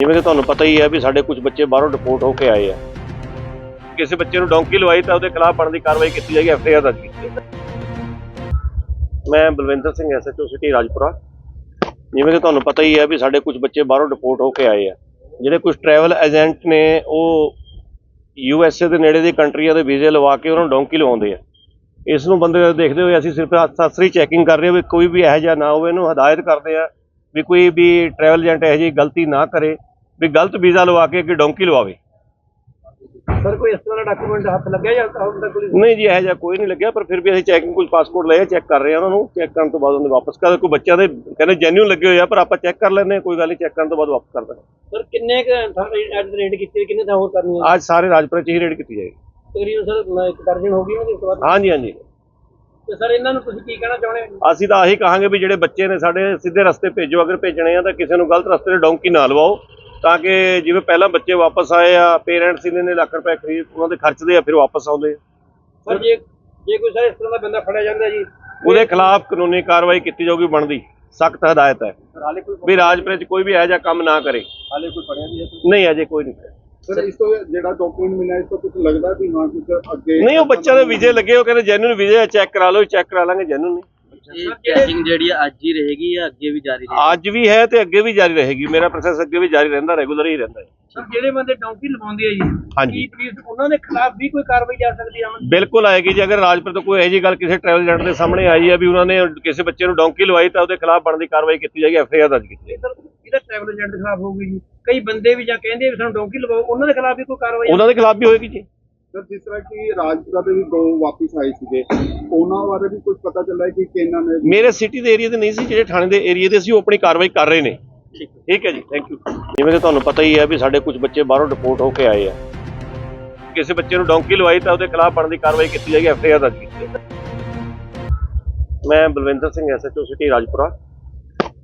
ਜਿਵੇਂ ਕਿ ਤੁਹਾਨੂੰ ਪਤਾ ਹੀ ਹੈ ਵੀ ਸਾਡੇ ਕੁਝ ਬੱਚੇ ਬਾਹਰੋਂ ਰਿਪੋਰਟ ਹੋ ਕੇ ਆਏ ਆ। ਕਿਸੇ ਬੱਚੇ ਨੂੰ ਡੌਂਕੀ ਲਵਾਈ ਤਾਂ ਉਹਦੇ ਖਿਲਾਫ ਬਣਦੀ ਕਾਰਵਾਈ ਕੀਤੀ ਜਾਏਗੀ ਐਫ ਆਈ ਆਰ ਦਰਜ ਕੀਤੀ ਮੈਂ ਬਲਵਿੰਦਰ ਸਿੰਘ ਐਸਐਚਓ ਸਿਟੀ ਰਾਜਪੁਰਾ। ਜਿਵੇਂ ਕਿ ਤੁਹਾਨੂੰ ਪਤਾ ਹੀ ਹੈ ਵੀ ਸਾਡੇ ਕੁਝ ਬੱਚੇ ਬਾਹਰੋਂ ਰਿਪੋਰਟ ਹੋ ਕੇ ਆਏ ਆ। ਜਿਹੜੇ ਕੁਝ ਟਰੈਵਲ ਏਜੰਟ ਨੇ, ਉਹ ਯੂ ਐਸ ਏ ਦੇ ਨੇੜੇ ਦੀ ਕੰਟਰੀਆਂ ਦੇ ਵੀਜ਼ੇ ਲਵਾ ਕੇ ਉਹਨਾਂ ਨੂੰ ਡੌਂਕੀ ਲਵਾਉਂਦੇ ਆ। ਇਸ ਨੂੰ ਬੰਦੇ ਦੇਖਦੇ ਹੋਏ ਅਸੀਂ ਸਿਰਫ ਅਸਰੀ ਚੈਕਿੰਗ ਕਰ ਰਹੇ ਹਾਂ ਵੀ ਕੋਈ ਵੀ ਇਹੋ ਜਿਹਾ ਨਾ ਹੋਵੇ, ਇਹਨੂੰ ਹਦਾਇਤ ਕਰਦੇ ਆ ਵੀ ਕੋਈ ਵੀ ਟਰੈਵਲ ਏਜੰਟ ਇਹੋ ਜਿਹੀ ਗਲਤੀ ਨਾ ਕਰੇ। ਵੀ ਗਲਤ ਵੀਜ਼ਾ ਲਵਾ ਕੇ ਅੱਗੇ ਡੌਂਕੀ ਲਵਾਵੇ। ਸਰ ਕੋਈ ਇਸ ਤਰ੍ਹਾਂ ਦਾ ਡਾਕੂਮੈਂਟ ਹੱਥ ਲੱਗਿਆ ਜਾਂ ਹੁਣ ਤੱਕ ਕੋਈ ਨਹੀਂ ਜੀ ਇਹੋ ਜਿਹਾ ਕੋਈ ਨਹੀਂ ਲੱਗਿਆ ਪਰ ਫਿਰ ਵੀ ਅਸੀਂ ਚੈਕਿੰਗ ਕੁਝ ਪਾਸਪੋਰਟ ਲਏ ਚੈੱਕ ਕਰ ਰਹੇ ਹਾਂ ਉਹਨਾਂ ਨੂੰ। ਚੈੱਕ ਕਰਨ ਤੋਂ ਬਾਅਦ ਉਹਨੇ ਵਾਪਸ ਕਰ ਕੋਈ ਬੱਚਿਆਂ ਦੇ ਕਹਿੰਦੇ ਜੈਨੂਇਨ ਲੱਗੇ ਹੋਏ ਆ ਪਰ ਆਪਾਂ ਚੈੱਕ ਕਰ ਲੈਂਦੇ ਕੋਈ ਗੱਲ ਨਹੀਂ ਚੈੱਕ ਕਰਨ ਤੋਂ ਬਾਅਦ ਵਾਪਸ ਕਰ ਦਾਂਗੇ ਸਰ ਕਿੰਨੇ ਕ ਐਡ ਰੇਡ ਕੀਤੀ ਕਿੰਨੇ ਥਾਂ ਹੋਰ ਕਰਨੀ ਹੈ? ਅੱਜ ਸਾਰੇ ਰਾਜਪੁਰਾ ਚ ਹੀ ਰੇਡ ਕੀਤੀ ਜਾਏਗੀ। ਤਕਰੀਬਨ ਸਰ ਇੱਕ ਦਰਜਨ ਹੋ ਗਈ ਉਹਦੇ ਤੋਂ ਬਾਅਦ? ਹਾਂਜੀ ਹਾਂਜੀ। ਤੇ ਸਰ ਇਹਨਾਂ ਨੂੰ ਤੁਸੀਂ ਕੀ ਕਹਿਣਾ ਚਾਹੁੰਦੇ ਹੋ? ਅਸੀਂ ਤਾਂ ਆਹੀ ਕਹਾਂਗੇ ਵੀ ਜਿਹੜੇ ਬੱਚੇ ਨੇ ਸਾਡੇ ਸਿੱਧੇ ਰਸਤੇ ਭੇਜੋ ਅਗਰ ਭੇਜਣੇ ਆ ਤਾਂ ਕਿਸੇ ਨੂੰ ਗਲਤ ਰਸਤੇ ਤੇ ਡੌਂਕੀ ਨਾ ਲਵਾਓ। ਤਾਂ ਕਿ ਜਿਵੇਂ ਪਹਿਲਾਂ ਬੱਚੇ ਵਾਪਸ ਆਏ ਆ ਪੇਰੈਂਟਸ ਇਹਨਾਂ ਨੇ ਲੱਖ ਰੁਪਏ ਖਰੀਦ ਉਹਨਾਂ ਦੇ ਖਰਚਦੇ ਆ ਫਿਰ ਵਾਪਸ ਆਉਂਦੇ ਆ। ਸਰ ਜੇ ਜੇ ਕੋਈ ਸਰ ਇਸ ਤਰ੍ਹਾਂ ਦਾ ਬੰਦਾ ਫੜਿਆ ਜਾਂਦਾ ਜੀ ਉਹਦੇ ਖਿਲਾਫ ਕਾਨੂੰਨੀ ਕਾਰਵਾਈ ਕੀਤੀ ਜਾਊਗੀ ਬਣਦੀ। ਸਖਤ ਹਦਾਇਤ ਹੈ। ਵੀ ਰਾਜਪੁਰੇ ਚ ਕੋਈ ਵੀ ਇਹੋ ਜਿਹਾ ਕੰਮ ਨਾ ਕਰੇ। ਹਾਲੇ ਕੋਈ ਫੜਿਆ ਨਹੀਂ ਹੈ ਨਹੀਂ ਅਜੇ ਕੋਈ ਨਹੀਂ ਸਰ ਇਸ ਤੋਂ ਜਿਹੜਾ ਡਾਕੂਮੈਂਟ ਮਿਲਿਆ ਇਸ ਤੋਂ ਕੁਝ ਲੱਗਦਾ ਵੀ ਹਾਂ ਕੁਝ ਅੱਗੇ ਨਹੀਂ ਉਹ ਬੱਚਿਆਂ ਦੇ ਵੀਜ਼ੇ ਲੱਗੇ ਉਹ ਕਹਿੰਦੇ ਜੈਨੂਇਨ ਵੀਜ਼ੇ ਚੈੱਕ ਕਰਾ ਲਓ ਚੈੱਕ ਕਰਾ ਲਾਂਗੇ ਜੈਨੂਇਨ ਨਹੀਂ। ਇਹ ਚੈਕਿੰਗ ਜਿਹੜੀ ਆ ਅੱਜ ਹੀ ਰਹੇਗੀ ਜਾਂ ਅੱਗੇ ਵੀ ਜਾਰੀ ਰਹੇਗੀ? ਅੱਜ ਵੀ ਹੈ ਤੇ ਅੱਗੇ ਵੀ ਜਾਰੀ ਰਹੇਗੀ। ਮੇਰਾ ਪ੍ਰੋਸੈਸ ਅੱਗੇ ਵੀ ਜਾਰੀ ਰਹਿੰਦਾ ਰੈਗੂਲਰ ਹੀ ਰਹਿੰਦਾ ਹੈ। ਸਰ ਜਿਹੜੇ ਬੰਦੇ ਡੌਂਕੀ ਲਵਾਉਂਦੇ ਆ ਜੀ ਹਾਂਜੀ। ਕੀ ਪੁਲਿਸ ਉਹਨਾਂ ਦੇ ਖਿਲਾਫ ਵੀ ਕੋਈ ਕਾਰਵਾਈ ਜਾ ਸਕਦੀ ਹੈ ਬਿਲਕੁਲ ਆਏਗੀ ਜੇ ਅਗਰ ਰਾਜਪੁਰ ਤੋਂ ਕੋਈ ਇਹੋ ਜਿਹੀ ਗੱਲ ਕਿਸੇ ਟਰੈਵਲ ਏਜੰਟ ਦੇ ਸਾਹਮਣੇ ਆਈ ਹੈ ਵੀ ਉਹਨਾਂ ਨੇ ਕਿਸੇ ਬੱਚੇ ਨੂੰ ਡੌਂਕੀ ਲਵਾਈ ਤਾਂ ਉਹਦੇ ਖਿਲਾਫ ਬਣਦੀ ਕਾਰਵਾਈ ਕੀਤੀ ਜਾਏਗੀ ਐਫ ਆਈ ਆਰ ਦਰਜ ਕੀਤੀ ਜਾਏਗੀ। ਇਹਦਾ ਟਰੈਵਲ ਏਜੰਟ ਦੇ ਖਿਲਾਫ ਹੋਊਗੀ ਜੀ। ਕਈ ਬੰਦੇ ਵੀ ਜਾਂ ਕਹਿੰਦੇ ਵੀ ਸਾਨੂੰ ਡੌਂਕੀ ਲਵਾਓ ਉਹਨਾਂ ਦੇ ਖਿਲਾਫ ਵੀ ਕੋਈ ਕਾਰਵਾਈ ਉਹਨਾਂ ਦੇ ਖਿਲਾਫ ਵੀ ਹੋਏਗੀ ਜੀ। ਸਰ ਜਿਸ ਤਰ੍ਹਾਂ ਕਿ ਰਾਜਪੁਰਾ ਦੇ ਵੀ ਦੋ ਵਾਪਸ ਆਏ ਸੀਗੇ ਉਹਨਾਂ ਬਾਰੇ ਵੀ ਕੁਝ ਪਤਾ ਚੱਲਿਆ ਕਿ ਕਿ ਇਹਨਾਂ ਨੇ ਮੇਰੇ ਸਿਟੀ ਦੇ ਏਰੀਆ ਦੇ ਨਹੀਂ ਸੀ ਜਿਹੜੇ ਥਾਣੇ ਦੇ ਏਰੀਆ ਦੇ ਸੀ ਉਹ ਆਪਣੀ ਕਾਰਵਾਈ ਕਰ ਰਹੇ ਨੇ। ਠੀਕ ਹੈ। ਜੀ ਥੈਂਕ ਯੂ ਜਿਵੇਂ ਕਿ ਤੁਹਾਨੂੰ ਪਤਾ ਹੀ ਹੈ ਵੀ ਸਾਡੇ ਕੁਝ ਬੱਚੇ ਬਾਹਰੋਂ ਰਿਪੋਰਟ ਹੋ ਕੇ ਆਏ ਆ। ਕਿਸੇ ਬੱਚੇ ਨੂੰ ਡੌਂਕੀ ਲਵਾਈ ਤਾਂ ਉਹਦੇ ਖਿਲਾਫ ਬਣਦੀ ਕਾਰਵਾਈ ਕੀਤੀ ਜਾਏਗੀ ਐਫ ਆਈ ਆਰ ਦਰਜ ਕੀਤੀ ਜਾਏਗੀ। ਮੈਂ ਬਲਵਿੰਦਰ ਸਿੰਘ ਐਸਐਚਓ ਸਿਟੀ ਰਾਜਪੁਰਾ।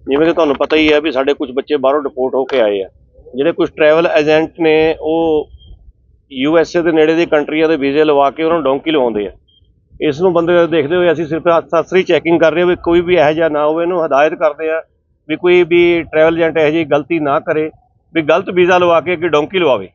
ਜਿਵੇਂ ਕਿ ਤੁਹਾਨੂੰ ਪਤਾ ਹੀ ਹੈ ਵੀ ਸਾਡੇ ਕੁਝ ਬੱਚੇ ਬਾਹਰੋਂ ਰਿਪੋਰਟ ਹੋ ਕੇ ਆਏ ਆ। ਜਿਹੜੇ ਕੁਝ ਟਰੈਵਲ ਏਜੰਟ ਨੇ ਉਹ ਯੂ ਐਸ ਏ ਦੇ ਨੇੜੇ ਦੀ ਕੰਟਰੀਆਂ ਦੇ ਵੀਜ਼ੇ ਲਵਾ ਕੇ ਉਹਨਾਂ ਨੂੰ ਡੋਂਕੀ ਲਵਾਉਂਦੇ ਆ। ਇਸ ਨੂੰ ਬੰਦੇ ਦੇਖਦੇ ਹੋਏ ਅਸੀਂ ਸਿਰਫ ਅਸਰੀ ਚੈਕਿੰਗ ਕਰ ਰਹੇ ਹਾਂ ਵੀ ਕੋਈ ਵੀ ਇਹੋ ਜਿਹਾ ਨਾ ਹੋਵੇ, ਇਹਨੂੰ ਹਦਾਇਤ ਕਰਦੇ ਆ ਵੀ ਕੋਈ ਵੀ ਟਰੈਵਲ ਏਜੰਟ ਇਹੋ ਜਿਹੀ ਗਲਤੀ ਨਾ ਕਰੇ, ਵੀ ਗਲਤ ਵੀਜ਼ਾ ਲਵਾ ਕੇ ਅੱਗੇ ਡੋਂਕੀ ਲਵਾਵੇ।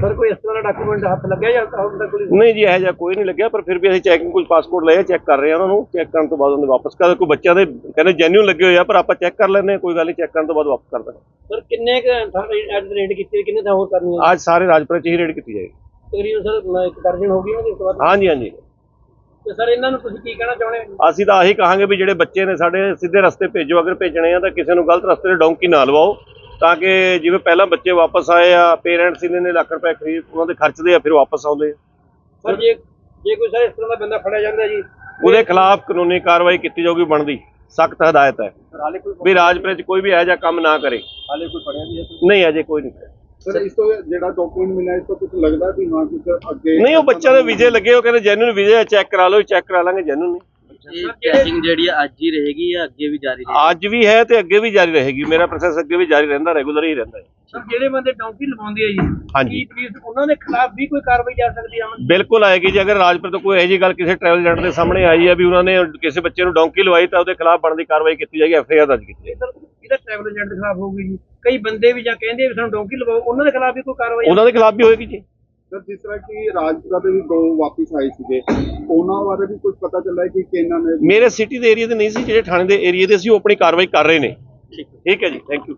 ਸਰ ਕੋਈ ਇਸ ਤਰ੍ਹਾਂ ਦਾ ਡਾਕੂਮੈਂਟ ਹੱਥ ਲੱਗਿਆ ਜਾਂ ਹੁਣ ਤੱਕ ਕੋਈ? ਨਹੀਂ ਜੀ ਇਹੋ ਜਿਹਾ ਕੋਈ ਨਹੀਂ ਲੱਗਿਆ ਪਰ ਫਿਰ ਵੀ ਅਸੀਂ ਚੈਕਿੰਗ ਕੁਝ ਪਾਸਪੋਰਟ ਲਏ ਚੈੱਕ ਕਰ ਰਹੇ ਹਾਂ ਉਹਨਾਂ ਨੂੰ ਚੈੱਕ ਕਰਨ ਤੋਂ ਬਾਅਦ ਉਹਨੇ ਵਾਪਸ ਕਰ ਕੋਈ ਬੱਚਿਆਂ ਦੇ ਕਹਿੰਦੇ ਜੈਨੂਇਨ ਲੱਗੇ ਹੋਏ ਆ ਪਰ ਆਪਾਂ ਚੈੱਕ ਕਰ ਲੈਂਦੇ ਹਾਂ ਕੋਈ ਗੱਲ ਨਹੀਂ ਚੈੱਕ ਕਰਨ ਤੋਂ ਬਾਅਦ ਵਾਪਸ ਕਰ ਦਾਂਗੇ ਸਰ ਕਿੰਨੇ ਕ ਥਾਂ ਐਡ ਰੇਡ ਕੀਤੀ ਕਿੰਨੇ ਥਾਂ ਹੋਰ ਕਰਨੀ ਹੈ? ਅੱਜ ਸਾਰੇ ਰਾਜਪੁਰਾ ਚ ਹੀ ਰੇਡ ਕੀਤੀ ਜਾਏਗੀ ਤਕਰੀਬਨ ਸਰ ਇੱਕ ਦਰਜਨ ਹੋ ਗਈ ਉਹਦੇ ਤੋਂ ਬਾਅਦ? ਹਾਂਜੀ ਹਾਂਜੀ। ਤੇ ਸਰ ਇਹਨਾਂ ਨੂੰ ਤੁਸੀਂ ਕੀ ਕਹਿਣਾ ਚਾਹੁੰਦੇ ਹੋ? ਅਸੀਂ ਤਾਂ ਆਹੀ ਕਹਾਂਗੇ ਵੀ ਜਿਹੜੇ ਬੱਚੇ ਨੇ ਸਾਡੇ ਸਿੱਧੇ ਰਸਤੇ ਭੇਜੋ ਅਗਰ ਭੇਜਣੇ ਆ ਤਾਂ ਕਿਸੇ ਨੂੰ ਗਲਤ ਰਸਤੇ ਤੇ ਡੌਂਕੀ ਨਾ ਲਵਾਓ। ਤਾਂ ਕਿ ਜਿਵੇਂ ਪਹਿਲਾਂ ਬੱਚੇ ਵਾਪਸ ਆਏ ਆ ਪੇਰੈਂਟਸ ਇਹਨਾਂ ਨੇ ਲੱਖ ਰੁਪਏ ਖਰੀਦ ਉਹਨਾਂ ਦੇ ਖਰਚਦੇ ਆ ਫਿਰ ਵਾਪਸ ਆਉਂਦੇ ਆ। ਸਰ ਜੇ ਜੇ ਕੋਈ ਸਰ ਇਸ ਤਰ੍ਹਾਂ ਦਾ ਬੰਦਾ ਫੜਿਆ ਜਾਂਦਾ ਜੀ ਉਹਦੇ ਖਿਲਾਫ ਕਾਨੂੰਨੀ ਕਾਰਵਾਈ ਕੀਤੀ ਜਾਊਗੀ ਬਣਦੀ। ਸਖਤ ਹਦਾਇਤ ਹੈ। ਸਰ ਹਾਲੇ ਕੋਈ ਵੀ ਰਾਜਪੁਰੇ ਚ ਕੋਈ ਵੀ ਇਹੋ ਜਿਹਾ ਕੰਮ ਨਾ ਕਰੇ। ਹਾਲੇ ਕੋਈ ਫੜਿਆ ਨਹੀਂ ਹੈ ਨਹੀਂ ਅਜੇ ਕੋਈ ਨਹੀਂ ਸਰ ਇਸ ਤੋਂ ਜਿਹੜਾ ਡਾਕੂਮੈਂਟ ਮਿਲਿਆ ਇਸ ਤੋਂ ਕੁਝ ਲੱਗਦਾ ਵੀ ਹਾਂ ਕੁਝ ਅੱਗੇ ਨਹੀਂ ਉਹ ਬੱਚਿਆਂ ਦੇ ਵੀਜ਼ੇ ਲੱਗੇ ਉਹ ਕਹਿੰਦੇ ਜੈਨੂਇਨ ਵੀਜ਼ੇ ਚੈੱਕ ਕਰਾ ਲਓ ਚੈੱਕ ਕਰਾ ਲਾਂਗੇ ਜੈਨੂਇਨ ਨਹੀਂ ਇਹ ਚੈਕਿੰਗ ਜਿਹੜੀ ਆ ਅੱਜ ਹੀ ਰਹੇਗੀ ਜਾਂ ਅੱਗੇ ਵੀ ਜਾਰੀ ਰਹੇਗੀ? ਅੱਜ ਵੀ ਹੈ ਤੇ ਅੱਗੇ ਵੀ ਜਾਰੀ ਰਹੇਗੀ। ਮੇਰਾ ਪ੍ਰੋਸੈਸ ਅੱਗੇ ਵੀ ਜਾਰੀ ਰਹਿੰਦਾ ਰੈਗੂਲਰ ਹੀ ਰਹਿੰਦਾ ਹੈ। ਸਰ ਜਿਹੜੇ ਬੰਦੇ ਡੌਂਕੀ ਲਵਾਉਂਦੇ ਆ ਜੀ ਹਾਂਜੀ। ਉਹਨਾਂ ਦੇ ਖਿਲਾਫ ਵੀ ਕੋਈ ਕਾਰਵਾਈ ਜਾ ਸਕਦੀ ਹੈ ਅਮਨ? ਬਿਲਕੁਲ ਆਏਗੀ ਜੇ ਅਗਰ ਰਾਜਪੁਰ ਤੋਂ ਕੋਈ ਇਹੋ ਜਿਹੀ ਗੱਲ ਕਿਸੇ ਟਰੈਵਲ ਏਜੰਟ ਦੇ ਸਾਹਮਣੇ ਆਈ ਹੈ ਵੀ ਉਹਨਾਂ ਨੇ ਕਿਸੇ ਬੱਚੇ ਨੂੰ ਡੌਂਕੀ ਲਵਾਈ ਤਾਂ ਉਹਦੇ ਖਿਲਾਫ ਬਣਦੀ ਕਾਰਵਾਈ ਕੀਤੀ ਜਾਏਗੀ ਐਫ ਆਈ ਆਰ ਦਰਜ ਕੀਤੀ ਜਾਏਗੀ। ਇਹਦਾ ਟਰੈਵਲ ਏਜੰਟ ਦੇ ਖਿਲਾਫ ਹੋਊਗੀ ਜੀ। ਕਈ ਬੰਦੇ ਵੀ ਜਾਂ ਕਹਿੰਦੇ ਵੀ ਸਾਨੂੰ ਡੌਂਕੀ ਲਵਾਓ ਉਹਨਾਂ ਦੇ ਖਿਲਾਫ ਵੀ ਕੋਈ ਕਾਰਵਾਈ ਉਹਨਾਂ ਦੇ ਖਿਲਾਫ ਵੀ ਹੋਏਗੀ ਜੀ। ਸਰ ਜਿਸ ਤਰ੍ਹਾਂ ਕਿ ਰਾਜਪੁਰਾ ਦੇ ਵੀ ਦੋ ਵਾਪਸ ਆਏ ਸੀਗੇ ਉਹਨਾਂ ਬਾਰੇ ਵੀ ਕੁਝ ਪਤਾ ਚੱਲਿਆ ਕਿ ਕਿ ਇਹਨਾਂ ਨੇ ਮੇਰੇ ਸਿਟੀ ਦੇ ਏਰੀਆ ਦੇ ਨਹੀਂ ਸੀ ਜਿਹੜੇ ਥਾਣੇ ਦੇ ਏਰੀਆ ਦੇ ਸੀ ਉਹ ਆਪਣੀ ਕਾਰਵਾਈ ਕਰ ਰਹੇ ਨੇ। ਠੀਕ ਹੈ। ਜੀ ਥੈਂਕ ਯੂ